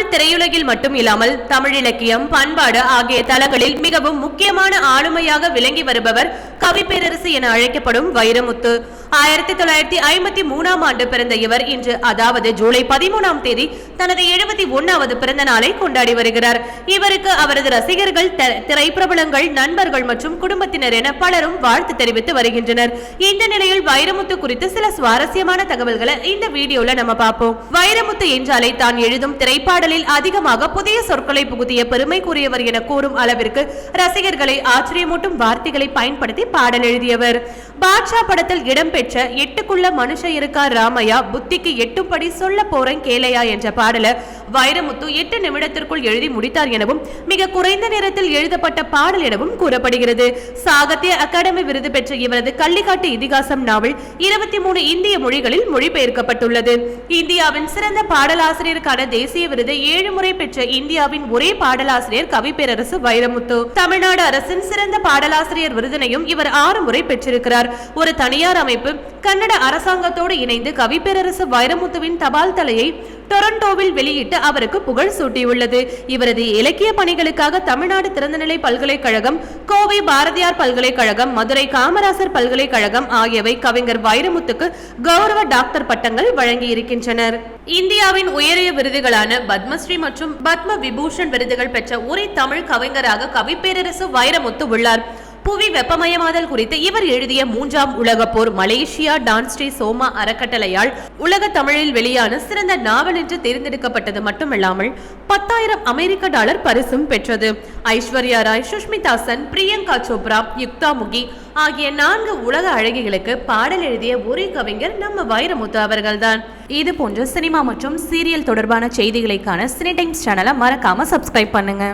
தமிழ் திரையுலகில் மட்டும் இல்லாமல் தமிழ் இலக்கியம் பண்பாடு ஆகிய தளங்களில் மிகவும் முக்கியமான ஆளுமையாக விளங்கி வருபவர் கவிப்பேரரசு என அழைக்கப்படும் வைரமுத்து. ஆயிரத்தி தொள்ளாயிரத்தி ஐம்பத்தி மூணாம் ஆண்டு பிறந்த இவர் இன்று அதாவது ஜூலை பதிமூணாம் தேதி தனது எழுபத்தி ஒன்னாவது பிறந்த நாளை கொண்டாடி வருகிறார். இவருக்கு அவரது ரசிகர்கள் திரைப்பிரபலங்கள் நண்பர்கள் மற்றும் குடும்பத்தினர் என பலரும் வாழ்த்து தெரிவித்து வருகின்றனர். இந்த நிலையில் வைரமுத்து குறித்து சில சுவாரஸ்யமான தகவல்களை இந்த வீடியோல நம்ம பார்ப்போம். வைரமுத்து என்றாலே தான் எழுதும் திரைப்பாடலில் அதிகமாக புதிய சொற்களை புகுத்திய பெருமைக்குரியவர் என கூறும் அளவிற்கு ரசிகர்களை ஆச்சரியமூட்டும் வார்த்தைகளை பயன்படுத்தி பாடல் எழுதியவர். பாட்ஷா படத்தில் இடம்பெற்ற எட்டுக்குள்ள மனுஷ இருக்கா ராமையா? புத்திக்கு எட்டுப்படி சொல்ல போறேன் கேளையா என்ற பாடல வைரமுத்து எட்டு நிமிடத்திற்குள் எழுதி முடித்தார் எனவும் மிக குறைந்த நேரத்தில் எழுதப்பட்ட பாடல் எனவும் கூறப்படுகிறது. சாகித்ய அகாடமி விருது பெற்ற இவரது கள்ளிக்காட்டு இதிகாசம் நாவல் இருபத்தி மூணு இந்திய மொழிகளில் மொழிபெயர்க்கப்பட்டுள்ளது. இந்தியாவின் சிறந்த பாடலாசிரியருக்கான தேசிய விருதை ஏழு முறை பெற்ற இந்தியாவின் ஒரே பாடலாசிரியர் கவிப்பேரரசு வைரமுத்து. தமிழ்நாடு அரசின் சிறந்த பாடலாசிரியர் விருதினையும் இவர் ஆறு முறை பெற்றிருக்கிறார். ஒரு தனியார் அமைப்பு கன்னட அரசாங்கத்தோடு இணைந்து கவிப்பேரரசு வைரமுத்துவின் தபால் தலையை டொரண்டோவில் வெளியிட்டு அவருக்கு புகழ் சூட்டியுள்ளது. இவரது இலக்கிய பணிகளுக்காக தமிழ்நாடு திறந்தநிலை பல்கலைக்கழகம் கோவை பாரதியார் பல்கலைக்கழகம் மதுரை காமராசர் பல்கலைக்கழகம் ஆகியவை கவிஞர் வைரமுத்துக்கு கௌரவ டாக்டர் பட்டங்கள் வழங்கி இருக்கின்றனர் இந்தியாவின் உயரிய விருதுகளான பத்மஸ்ரீ மற்றும் பத்ம விபூஷன் விருதுகள் பெற்ற ஒரே தமிழ் கவிஞராக கவிப்பேரரசு வைரமுத்து உள்ளார். புவி வெப்பமயமாதல் குறித்து இவர் எழுதிய மூன்றாம் உலகப் போர் மலேசியா டான்ஸ்ரீ சோமா அறக்கட்டளையால் உலக தமிழில் வெளியான சிறந்த நாவல் என்று தேர்ந்தெடுக்கப்பட்டது மட்டுமல்லாமல் பத்தாயிரம் அமெரிக்க டாலர் பரிசும் பெற்றது. ஐஸ்வர்யா ராய் சுஷ்மிதா சென் பிரியங்கா சோப்ரா யுக்தா முகி ஆகிய நான்கு உலக அழகிகளுக்கு பாடல் எழுதிய ஒரே கவிஞர் நம்ம வைரமுத்து அவர்கள்தான். இது போன்ற சினிமா மற்றும் சீரியல் தொடர்பான செய்திகளைக்கான சினி டைம்ஸ் சேனலை மறக்காம சப்ஸ்கிரைப் பண்ணுங்க.